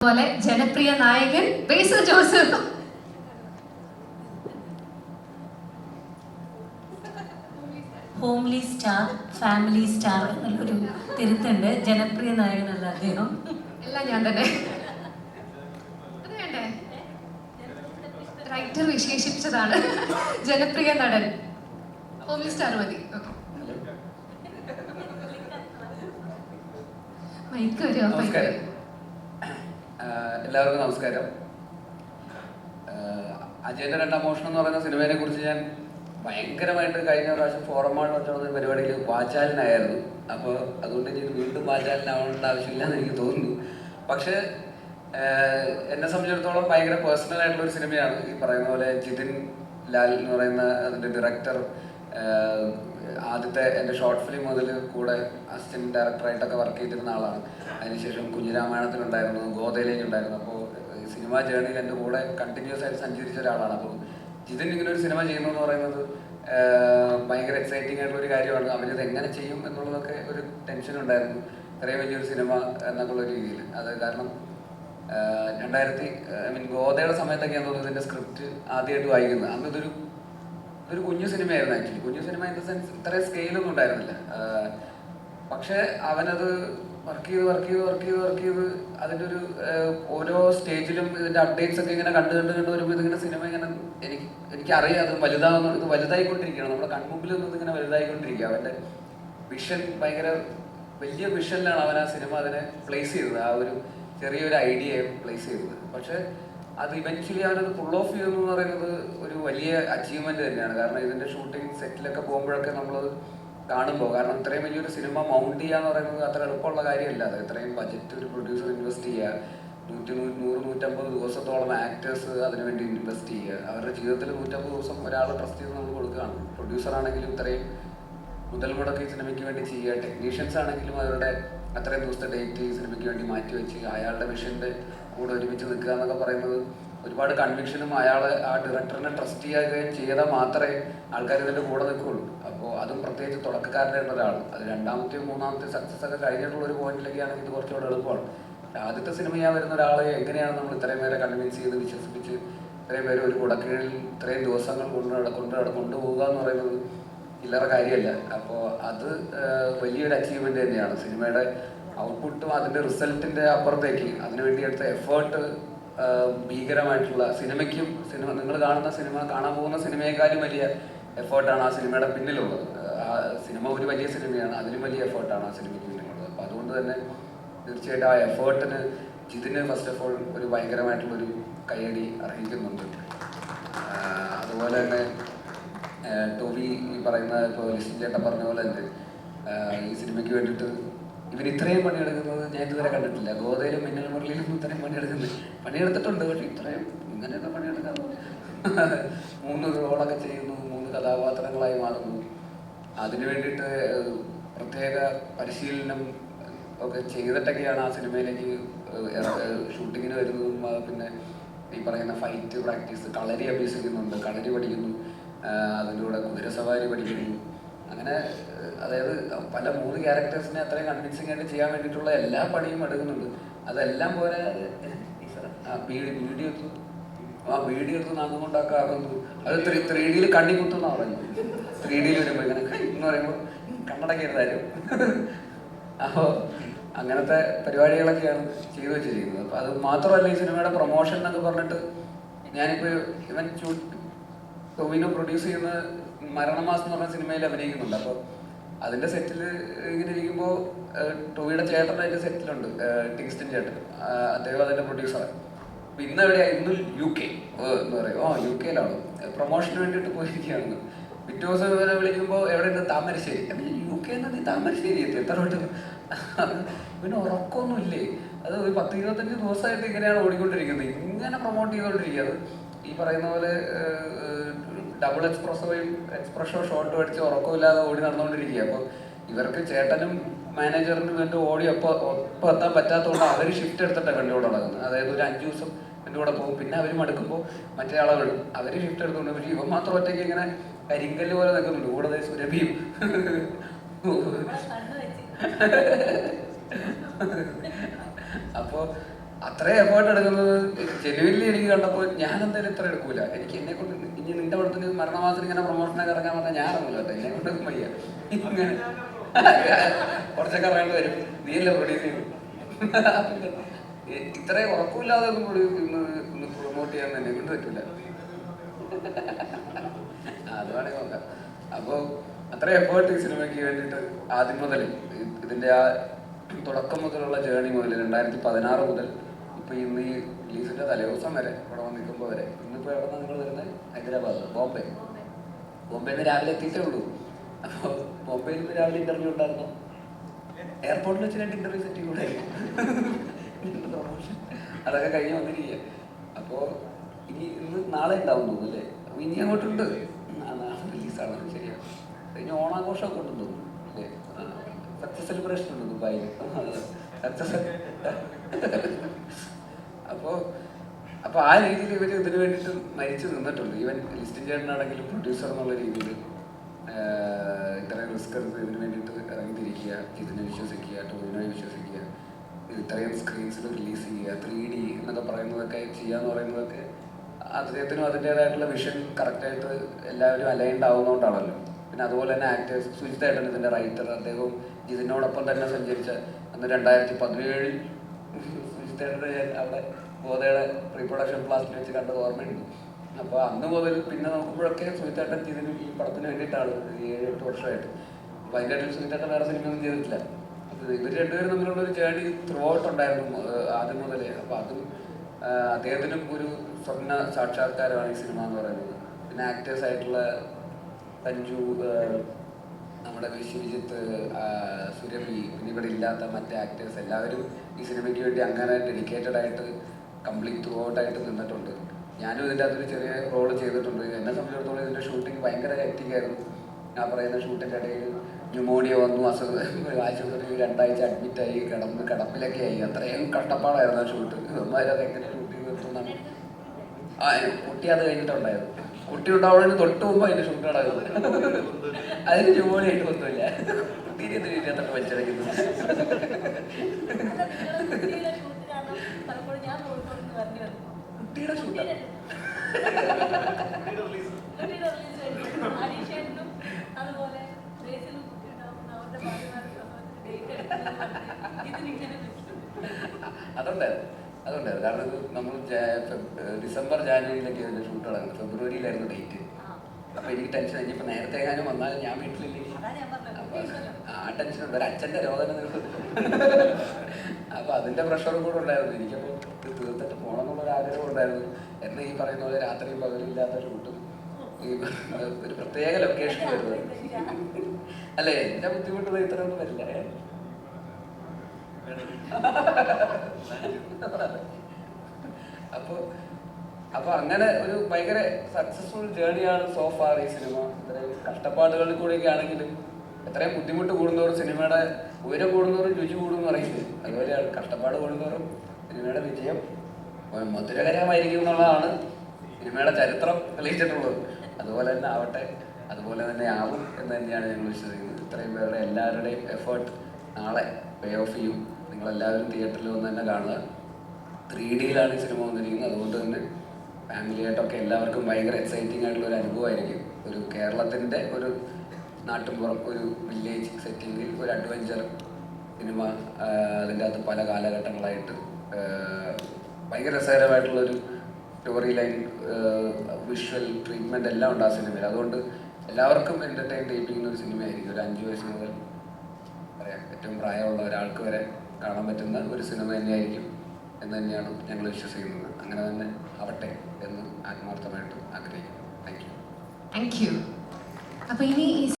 പോലെ ജനപ്രിയ നായകൻ ബേസ Joseph homely star family star എന്നുള്ളൊരു തിരുത്തുണ്ട്. ജനപ്രിയ നായകനല്ല അദ്ദേഹം. എല്ലാം ഞാൻ തന്നെ. അത് വേണ്ടേ? റൈറ്റർ വിശേഷിപ്പിച്ചതാണ്. ജനപ്രിയ നടൻ. ഹോംലി സ്റ്റാർ മതി. മൈക്ക് വരുമോ ആഹ് എല്ലാവർക്കും നമസ്കാരം. അജയന്റെ രണ്ടാം മോഷണം എന്ന് പറയുന്ന സിനിമയെ കുറിച്ച് ഞാൻ ഭയങ്കരമായിട്ട് കഴിഞ്ഞ പ്രാവശ്യം ഫോറമാണ് വെച്ചുള്ള പരിപാടിയിൽ വാചാലനായിരുന്നു. അപ്പോൾ അതുകൊണ്ട് എനിക്ക് വീണ്ടും വാചാലനാവേണ്ട ആവശ്യമില്ല എന്ന് എനിക്ക് തോന്നുന്നു. പക്ഷേ എന്നെ സംബന്ധിച്ചിടത്തോളം ഭയങ്കര പേഴ്സണൽ ആയിട്ടുള്ള ഒരു സിനിമയാണ്. ഈ പറയുന്ന പോലെ ജിതിൻ ലാൽ എന്ന് പറയുന്ന അതിന്റെ ഡയറക്ടർ ആദ്യത്തെ എന്റെ ഷോർട്ട് ഫിലിം മുതൽ കൂടെ അസിസ്റ്റന്റ് ഡയറക്ടറായിട്ടൊക്കെ വർക്ക് ചെയ്തിരുന്ന ആളാണ്. അതിനുശേഷം കുഞ്ഞിരാമായണത്തിലുണ്ടായിരുന്നു ഗോതയിലേക്ക് ഉണ്ടായിരുന്നു അപ്പോൾ സിനിമാ ജേണിയിൽ എന്റെ കൂടെ കണ്ടിന്യൂസ് ആയിട്ട് സഞ്ചരിച്ച ഒരാളാണ്. അപ്പോൾ ജിതിൻ ഇങ്ങനെ ഒരു സിനിമ ചെയ്യുന്നു എന്ന് പറയുന്നത് ഭയങ്കര എക്സൈറ്റിംഗ് ആയിട്ടുള്ള ഒരു കാര്യമാണ്. അവരിത് എങ്ങനെ ചെയ്യും എന്നുള്ളതൊക്കെ ഒരു ടെൻഷൻ ഉണ്ടായിരുന്നു. ഇത്രയും വലിയൊരു സിനിമ എന്നൊക്കെ ഒരു രീതിയിൽ. അത് കാരണം രണ്ടായിരത്തി ഐ മീൻ ഗോതയുടെ സമയത്തൊക്കെയാണ് തോന്നുന്നത് ഇതിന്റെ സ്ക്രിപ്റ്റ് ആദ്യമായിട്ട് വായിക്കുന്നത്. അന്ന് ഇതൊരു ഇതൊരു കുഞ്ഞു സിനിമയായിരുന്നു ആക്ച്വലി. കുഞ്ഞു സിനിമ ഇൻ ദ സെൻസ് ഇത്രയും സ്കെയിലൊന്നും ഉണ്ടായിരുന്നില്ല. പക്ഷെ അവനത് വർക്ക് ചെയ്ത് വർക്ക് ചെയ്ത് വർക്ക് ചെയ്ത് വർക്ക് ചെയ്ത് അതിന്റെ ഒരു ഓരോ സ്റ്റേജിലും ഇതിന്റെ അപ്ഡേറ്റ്സ് ഒക്കെ ഇങ്ങനെ കണ്ട് കണ്ട് കണ്ട് വരുമ്പോൾ ഇതിങ്ങനെ സിനിമ ഇങ്ങനെ എനിക്ക് എനിക്കറിയാം അത് വലുതാവുന്ന ഇത് വലുതായിക്കൊണ്ടിരിക്കുകയാണ്. നമ്മുടെ കൺമുമ്പിൽ നിന്ന് ഇങ്ങനെ വലുതായിക്കൊണ്ടിരിക്കുക. അവന്റെ വിഷൻ ഭയങ്കര വലിയ വിഷനിലാണ് അവൻ ആ സിനിമ അതിനെ പ്ലേസ് ചെയ്തത്. ആ ഒരു ചെറിയൊരു ഐഡിയയെ പ്ലേസ് ചെയ്തത്. പക്ഷെ അത് ഇവൻച്വലി അവനത് പുൾ ഓഫ് ചെയ്തു എന്ന് പറയുന്നത് ഒരു വലിയ അച്ചീവ്മെന്റ് തന്നെയാണ്. കാരണം ഇതിന്റെ ഷൂട്ടിംഗ് സെറ്റിലൊക്കെ പോകുമ്പോഴൊക്കെ നമ്മൾ കാണുമ്പോൾ കാരണം ഇത്രയും വലിയൊരു സിനിമ മൗണ്ട് ചെയ്യുക എന്ന് പറയുന്നത് അത്ര എളുപ്പമുള്ള കാര്യമല്ല. അത് ഇത്രയും ബജറ്റ് ഒരു പ്രൊഡ്യൂസർ ഇൻവെസ്റ്റ് ചെയ്യുക നൂറ്റി നൂറ് നൂറ്റമ്പത് ദിവസത്തോളം ആക്ടേഴ്സ് അതിനുവേണ്ടി ഇൻവെസ്റ്റ് ചെയ്യുക. അവരുടെ ജീവിതത്തിൽ നൂറ്റമ്പത് ദിവസം ഒരാൾ ട്രസ്റ്റ് ചെയ്ത് നമ്മൾ കൊടുക്കുകയാണ്. പ്രൊഡ്യൂസർ ആണെങ്കിലും ഇത്രയും മുതൽ മുടക്കി സിനിമയ്ക്ക് വേണ്ടി ചെയ്യുക ടെക്നീഷ്യൻസ് ആണെങ്കിലും അവരുടെ അത്രയും ദിവസത്തെ ഡേറ്റ് സിനിമയ്ക്ക് വേണ്ടി മാറ്റി വെച്ച് അയാളുടെ വിഷന്റെ കൂടെ ഒരുമിച്ച് നിൽക്കുക എന്നൊക്കെ പറയുന്നത് ഒരുപാട് കൺവിക്ഷനും അയാൾ ആ ഡയറക്ടറിനെ ട്രസ്റ്റ് ചെയ്യുകയും ചെയ്താൽ മാത്രമേ ആൾക്കാർ ഇതിന്റെ കൂടെ നിൽക്കുകയുള്ളൂ അപ്പോൾ അതും പ്രത്യേകിച്ച് തുടക്കക്കാരുടെ ഒരാൾ. അത് രണ്ടാമത്തെയും മൂന്നാമത്തെയും സക്സസ് ഒക്കെ കഴിഞ്ഞിട്ടുള്ള ഒരു പോയിന്റിലേക്കാണെങ്കിൽ ഇത് കുറച്ചുകൂടെ എളുപ്പമാണ്. ആദ്യത്തെ സിനിമ ചെയ്യാൻ വരുന്ന ഒരാളെ എങ്ങനെയാണ് നമ്മൾ ഇത്രയും പേരെ കൺവിൻസ് ചെയ്ത് വിശ്വസിപ്പിച്ച് ഇത്രയും പേര് ഒരു കുടക്കീഴിൽ ഇത്രയും ദിവസങ്ങൾ കൊണ്ട് കൊണ്ട് കൊണ്ടുപോകുക എന്ന് പറയുന്നത് ഇല്ലറ കാര്യമല്ല. അപ്പോൾ അത് വലിയൊരു അച്ചീവ്മെന്റ് തന്നെയാണ്. സിനിമയുടെ ഔട്ട്പുട്ടും അതിന്റെ റിസൾട്ടിന്റെ അപ്പുറത്തേക്ക്. അതിനുവേണ്ടി എടുത്ത എഫേർട്ട് ഭീകരമായിട്ടുള്ള സിനിമയ്ക്കും സിനിമ നിങ്ങൾ കാണുന്ന സിനിമ കാണാൻ പോകുന്ന സിനിമയെക്കാളും വലിയ എഫേർട്ടാണ് ആ സിനിമയുടെ പിന്നിലുള്ളത്. ആ സിനിമ ഒരു വലിയ സിനിമയാണ് അതിലും വലിയ എഫേർട്ടാണ് ആ സിനിമയ്ക്ക് പിന്നിലുള്ളത്. അപ്പോൾ അതുകൊണ്ട് തന്നെ തീർച്ചയായിട്ടും ആ എഫേർട്ടിന് ജിതിന് ഫസ്റ്റ് ഓഫ് ഓൾ ഒരു ഭയങ്കരമായിട്ടുള്ള ഒരു കയ്യടി അർഹിക്കുന്നുണ്ട്. അതുപോലെ തന്നെ ടോബി ഈ പറയുന്ന ഇപ്പോൾ ലിസ്റ്റിൻ ചേട്ടൻ പറഞ്ഞ പോലെ തന്നെ ഈ സിനിമയ്ക്ക് വേണ്ടിയിട്ട് ഇവർ ഇത്രയും പണിയെടുക്കുന്നത് ഞാൻ ഇതുവരെ കണ്ടിട്ടില്ല. ഗോതയിലും മിന്നൽ മുരളിയിലും ഇത്രയും പണിയെടുക്കുന്നത് പണിയെടുത്തിട്ടുണ്ട് പക്ഷെ ഇത്രയും ഇങ്ങനെയൊക്കെ പണിയെടുക്കാൻ മൂന്ന് റോളൊക്കെ ചെയ്യുന്നു മൂന്ന് കഥാപാത്രങ്ങളായി മാറുന്നു. അതിനു വേണ്ടിയിട്ട് പ്രത്യേക പരിശീലനം ഒക്കെ ചെയ്തിട്ടൊക്കെയാണ് ആ സിനിമയിലേക്ക് ഷൂട്ടിങ്ങിന് വരുന്നതും പിന്നെ ഈ പറയുന്ന ഫൈറ്റ് പ്രാക്ടീസ് കളരി അഭ്യസിക്കുന്നുണ്ട് കളരി പഠിക്കുന്നു അതിന്റെ കൂടെ കുതിരസവാരി പഠിക്കുന്നു. അങ്ങനെ അതായത് പല മൂന്ന് ക്യാരക്ടേഴ്സിനെ അത്രയും കൺവിൻസിംഗ് ആയിട്ട് ചെയ്യാൻ വേണ്ടിയിട്ടുള്ള എല്ലാ പണിയും എടുക്കുന്നുണ്ട്. അതെല്ലാം പോലെ ബീഡി ബീഡി ആ ബീഡി എടുത്ത്. നാങ്ങും കൊണ്ടൊക്കെ ആകുന്നു അത് ത്രീ ത്രീ ഡിയിൽ കണ്ണി കുത്തുന്ന പറഞ്ഞു ത്രീ ഡിയിൽ വരുമ്പോൾ ഇങ്ങനെ എന്ന് പറയുമ്പോൾ കണ്ണടക്കരുതായിരുന്നു അപ്പോൾ അങ്ങനത്തെ പരിപാടികളൊക്കെയാണ് ചെയ്തു വെച്ചിരിക്കുന്നത്. അപ്പോൾ അത് മാത്രമല്ല ഈ സിനിമയുടെ പ്രൊമോഷൻ എന്നൊക്കെ പറഞ്ഞിട്ട് ഞാനിപ്പോൾ ഇവൻ ടൊവിനോ പ്രൊഡ്യൂസ് ചെയ്യുന്ന മരണമാസം എന്ന് പറഞ്ഞ സിനിമയിൽ അഭിനയിക്കുന്നുണ്ട്. അപ്പോൾ അതിന്റെ സെറ്റിൽ ഇങ്ങനെ ഇരിക്കുമ്പോൾ ടോവിയുടെ ചേട്ടൻ അതിന്റെ സെറ്റിലുണ്ട് ടിങ്സ്റ്റൻ ചേട്ടൻ. അദ്ദേഹം അതിന്റെ പ്രൊഡ്യൂസറാണ് അപ്പൊ ഇന്ന് എവിടെയാ? ഇന്ന് യു കെ എന്ന് പറയും. ഓ യു കെയിലാണ് പ്രൊമോഷന് വേണ്ടിയിട്ട് പോയിരിക്കുകയാണ്. പിറ്റേ ദിവസം വിളിക്കുമ്പോൾ എവിടെയുണ്ട്? താമരശ്ശേരി. യു കെ നിന്ന് താമരശ്ശേരി എത്തി. എത്ര വട്ടം? പിന്നെ ഉറക്കമൊന്നുമില്ലേ അത് ഒരു പത്ത് ഇരുപത്തഞ്ച് ദിവസമായിട്ട് ഇങ്ങനെയാണ് ഓടിക്കൊണ്ടിരിക്കുന്നത്. ഇങ്ങനെ പ്രൊമോട്ട് ചെയ്തുകൊണ്ടിരിക്കുക ഈ പറയുന്ന പോലെ ഡബിൾ എക്സ്പ്രസോയും എക്സ്പ്രഷോ ഷോട്ടും അടിച്ച് ഉറക്കമില്ലാതെ ഓടി നടന്നുകൊണ്ടിരിക്കുക അപ്പോൾ ഇവർക്ക് ചേട്ടനും മാനേജറിനും വേണ്ടി ഓടി ഒപ്പം ഒപ്പം എത്താൻ പറ്റാത്തതുകൊണ്ട് അവർ ഷിഫ്റ്റ് എടുത്തിട്ടാണ് വണ്ടി കൂടെ നടക്കുന്നത്. അതായത് ഒരു അഞ്ച് ദിവസം എന്റെ കൂടെ പോകും. പിന്നെ അവർ മടുക്കുമ്പോൾ മറ്റേ ആളുകൾ അവർ ഷിഫ്റ്റ് എടുത്തുകൊണ്ട് പക്ഷേ ഇവൻ മാത്രം ഒറ്റയ്ക്ക് ഇങ്ങനെ കരിങ്കല്ല് പോലെ നിൽക്കുന്നുണ്ട്. കൂടെ സുരഭിയും. അപ്പോൾ അത്രയും എഫേർട്ട് എടുക്കുന്നത് ജെനുവിൻലി എനിക്ക് കണ്ടപ്പോൾ ഞാൻ എന്തായാലും ഇത്ര എടുക്കൂല. എനിക്ക് എന്നെ കൊണ്ട് ഇനി നിന്റെ പടത്തിന് മരണമാസത്തിൽ ഇങ്ങനെ പ്രൊമോഷനൊക്കെ ഇറങ്ങാൻ പറഞ്ഞാൽ കേട്ടോ. എന്നെ കൊണ്ട് വയ്യ. ഇങ്ങനെ. കുറച്ചൊക്കെ ഇറങ്ങേണ്ടി വരും. നീയല്ലേ പ്രൊഡ്യൂസ് ചെയ്തു ഇത്രയും ഉറക്കമില്ലാതെ ഒന്നും ഒന്ന് പ്രൊമോട്ട് ചെയ്യാൻ എന്നെ കൊണ്ട് പറ്റില്ല അത് വേണമെങ്കിൽ നോക്കാം. അപ്പോൾ അത്ര എഫേർട്ട് ഈ സിനിമയ്ക്ക് വേണ്ടിയിട്ട് ആദ്യം മുതൽ ഇതിന്റെ ആ തുടക്കം മുതലുള്ള ജേണി മുതൽ രണ്ടായിരത്തി പതിനാറ് മുതൽ ഇപ്പൊ ഇന്ന് ഈ റിലീസിന്റെ തലേദിവസം വരെ ഇവിടെ വന്ന് നിൽക്കുമ്പോൾ വരെ ഇന്നിപ്പോ എവിടെ നിങ്ങൾ വരുന്നത് ഹൈദരാബാദ് ബോംബെ. ബോംബെ നിന്ന് രാവിലെ എത്തിയിട്ടേ ഉള്ളൂ. അപ്പോൾ ബോംബെയിൽ നിന്ന് രാവിലെ ഇന്റർവ്യൂ ഉണ്ടായിരുന്നു. എയർപോർട്ടിൽ വെച്ച് രണ്ട് ഇന്റർവ്യൂ സെറ്റ് പ്രൊമോഷൻ അതൊക്കെ കഴിഞ്ഞ് വന്നിരിക്കുക അപ്പോൾ ഇനി ഇന്ന് നാളെ ഉണ്ടാവും തോന്നുന്നു അല്ലേ? അപ്പോൾ ഇനി അങ്ങോട്ടുണ്ട്. റിലീസാണ് ശരിയാ. കഴിഞ്ഞ ഓണാഘോഷമൊക്കെ ഉണ്ടെന്ന് തോന്നുന്നു അല്ലേ? സക്സസ് സെലിബ്രേഷൻ ഉണ്ട് ദുബായിൽ. സക്സസ് അപ്പോൾ ആ രീതിയിൽ ഇവർ ഇതിനു വേണ്ടിട്ട് മരിച്ചു നിന്നിട്ടുണ്ട്. ഈവൻ ലിസ്റ്റിൻ ചേട്ടനാണെങ്കിലും പ്രൊഡ്യൂസർ എന്നുള്ള രീതിയിൽ ഇത്രയും റിസ്ക് എടുത്ത് ഇതിനു വേണ്ടിയിട്ട് ഇറങ്ങിത്തിരിക്കുക ഇതിനെ വിശ്വസിക്കുക ടോയിനെ വിശ്വസിക്കുക ഇത് ഇത്രയും സ്ക്രീൻസിൽ റിലീസ് ചെയ്യുക ത്രീ ഡി എന്നൊക്കെ പറയുന്നതൊക്കെ ചെയ്യാന്ന് പറയുന്നതൊക്കെ അദ്ദേഹത്തിനും അതിന്റെതായിട്ടുള്ള വിഷൻ കറക്റ്റായിട്ട് എല്ലാവരും അലൈൻഡ് ആവുന്നതുകൊണ്ടാണല്ലോ പിന്നെ അതുപോലെ തന്നെ ആക്ടേഴ്സ് സുജിതായിട്ടാണ് ഇതിന്റെ റൈറ്റർ അദ്ദേഹവും ഇതിനോടൊപ്പം തന്നെ സഞ്ചരിച്ച അന്ന് രണ്ടായിരത്തി പതിനേഴിൽ സുജിതേട്ടനെ ഞാൻ അവിടെ ഗോതയുടെ പ്രീ പ്രൊഡക്ഷൻ ക്ലാസ്സിൽ വെച്ച് കണ്ടത് ഓർമ്മയുണ്ട്. അപ്പോൾ അന്ന് മുതൽ പിന്നെ നോക്കുമ്പോഴൊക്കെ സുജിതേട്ടൻ ചെയ്തിന് ഈ പടത്തിന് വേണ്ടിയിട്ടാണ് ഏഴ് എട്ട് വർഷമായിട്ട്. അപ്പോൾ അതിന്റെ സുജിതേട്ടൻ വേറെ സിനിമയൊന്നും ചെയ്തിട്ടില്ല. അപ്പോൾ ഇവർ രണ്ടുപേരും തമ്മിലുള്ള ഒരു ജേണി ത്രൂ ഔട്ട് ഉണ്ടായിരുന്നു ആദ്യം മുതലേ. അപ്പോൾ അതും അദ്ദേഹത്തിനും ഒരു സ്വർണ സാക്ഷാത്കാരമാണ് ഈ സിനിമ എന്ന് പറയുന്നത്. പിന്നെ ആക്ടേഴ്സ് ആയിട്ടുള്ള സഞ്ജു നമ്മുടെ വിശ്വജിത്ത് സൂര്യപി പിന്നെ ഇവിടെ ഇല്ലാത്ത മറ്റേ ആക്ടേഴ്സ് എല്ലാവരും ഈ സിനിമയ്ക്ക് വേണ്ടി അങ്ങനെ ഡെഡിക്കേറ്റഡ് ആയിട്ട് കംപ്ലീറ്റ് ത്രൂ ഔട്ട് ആയിട്ട് നിന്നിട്ടുണ്ട്. ഞാനും ഇതിന്റെ അകത്തൊരു ചെറിയ റോൾ ചെയ്തിട്ടുണ്ട്. എന്നെ സംബന്ധിച്ചിടത്തോളം ഇതിന്റെ ഷൂട്ടിംഗ് ഭയങ്കര ഹെക്റ്റിക്കായിരുന്നു ഞാൻ പറയുന്ന ഷൂട്ടിന്റെ ഇടയിൽ ന്യൂമോണിയ വന്നു. അസുഖം ആശുപത്രിയിൽ രണ്ടാഴ്ച അഡ്മിറ്റ് ആയി. കിടന്ന് കിടപ്പിലൊക്കെ ആയി. അത്രയും കഷ്ടപ്പാടായിരുന്നു ആ ഷൂട്ട് ഇവന്മാരത് എങ്ങനെ ഷൂട്ട് ആ കുട്ടി അത് കഴിഞ്ഞിട്ടുണ്ടായിരുന്നു. കുട്ടി ഉണ്ടാവുന്നതിന് തൊട്ട് മുമ്പ് അതിന്റെ ഷൂട്ട് നടക്കുന്നത്. അതിന് ന്യൂമോണിയ ആയിട്ട് ഒന്നുമില്ല. കുട്ടീനെ എന്തിനാ ഇതിനകത്തോട്ട് വലിച്ചടയ്ക്കുന്നത് കുട്ടിയുടെ ഷൂട്ടാണ് അതുണ്ടായിരുന്നു. അതുണ്ടായിരുന്നു. കാരണം ഇത് നമ്മൾ ഡിസംബർ ജാനുവരിയിലൊക്കെ ഇതിന്റെ ഷൂട്ട് നടക്കുന്നത്. ഫെബ്രുവരിയിലായിരുന്നു ഡേറ്റ് അപ്പൊ എനിക്ക് ടെൻഷൻ ഇനിയിപ്പോ നേരത്തെ എങ്ങാനും വന്നാൽ ഞാൻ വീട്ടിലില്ലെങ്കിൽ ആ ടെൻഷൻ ഉണ്ട് ഒരു അച്ഛന്റെ രോദന നീണ്ടു അപ്പൊ അതിന്റെ പ്രഷറും കൂടെ ഉണ്ടായിരുന്നു. എനിക്കപ്പോ തീർത്തിട്ട് പോകണം എന്നുള്ളൊരു ആഗ്രഹം ഉണ്ടായിരുന്നു. എന്നെ ഈ പറയുന്ന പോലെ രാത്രി പകലില്ലാത്ത ഷൂട്ടും ഈ ഒരു പ്രത്യേക ലൊക്കേഷൻ വരുന്നത്. അല്ലേ? ബുദ്ധിമുട്ട് ഇത്രയൊന്നും വരില്ല. ഏ? അപ്പൊ അപ്പൊ അങ്ങനെ ഒരു ഭയങ്കര സക്സസ്ഫുൾ ജേണിയാണ് സോ ഫാർ ഈ സിനിമ ഇത്രയും കഷ്ടപ്പാടുകളിൽ കൂടെയൊക്കെ ആണെങ്കിലും എത്രയും ബുദ്ധിമുട്ട് കൂടുന്നതോറും സിനിമയുടെ ഉയരം കൂടുന്നതോറും രുചി കൂടുന്നു പറയുന്നത്. അതുപോലെയാണ് കഷ്ടപ്പാട് കൂടുന്നതോറും സിനിമയുടെ വിജയം മധുരകരമായിരിക്കും എന്നുള്ളതാണ് സിനിമയുടെ ചരിത്രം തെളിയിച്ചിട്ടുള്ളത്. അതുപോലെ തന്നെ ആവട്ടെ അതുപോലെ തന്നെ ആവും എന്ന് തന്നെയാണ് ഞങ്ങൾ വിശ്വസിക്കുന്നത്. ഇത്രയും പേരുടെ എല്ലാവരുടെയും എഫേർട്ട് നാളെ പേ ഓഫ് ചെയ്യും. നിങ്ങളെല്ലാവരും തിയേറ്ററിൽ വന്ന് തന്നെ കാണുക. ത്രീ ഡിയിലാണ് ഈ സിനിമ വന്നിരിക്കുന്നത്. അതുകൊണ്ട് തന്നെ ഫാമിലിയായിട്ടൊക്കെ എല്ലാവർക്കും ഭയങ്കര എക്സൈറ്റിംഗ് ആയിട്ടുള്ള ഒരു അനുഭവമായിരിക്കും. ഒരു കേരളത്തിന്റെ ഒരു നാട്ടുമ്പുറം ഒരു വില്ലേജ് സെറ്റിങ്ങിൽ ഒരു അഡ്വഞ്ചർ സിനിമ അതിന്റെ അകത്ത് പല കാലഘട്ടങ്ങളായിട്ട് ഭയങ്കര രസകരമായിട്ടുള്ളൊരു സ്റ്റോറി ലൈൻ വിഷ്വൽ ട്രീറ്റ്മെന്റ് എല്ലാം ഉണ്ട് ആ സിനിമയിൽ അതുകൊണ്ട് എല്ലാവർക്കും എന്റർടൈൻ ചെയ്യിപ്പിക്കുന്ന ഒരു സിനിമയായിരിക്കും ഒരു അഞ്ച് വയസ്സ് മുതൽ പറയാം ഏറ്റവും പ്രായമുള്ള ഒരാൾക്ക് വരെ കാണാൻ പറ്റുന്ന ഒരു സിനിമ തന്നെയായിരിക്കും എന്ന് തന്നെയാണ് ഞങ്ങൾ വിശ്വസിക്കുന്നത്. അങ്ങനെ തന്നെ ആവട്ടെ എന്ന് ആത്മാർത്ഥമായിട്ട് ആഗ്രഹിക്കുന്നു. താങ്ക് യു താങ്ക് യു അപ്പോൾ ഇനി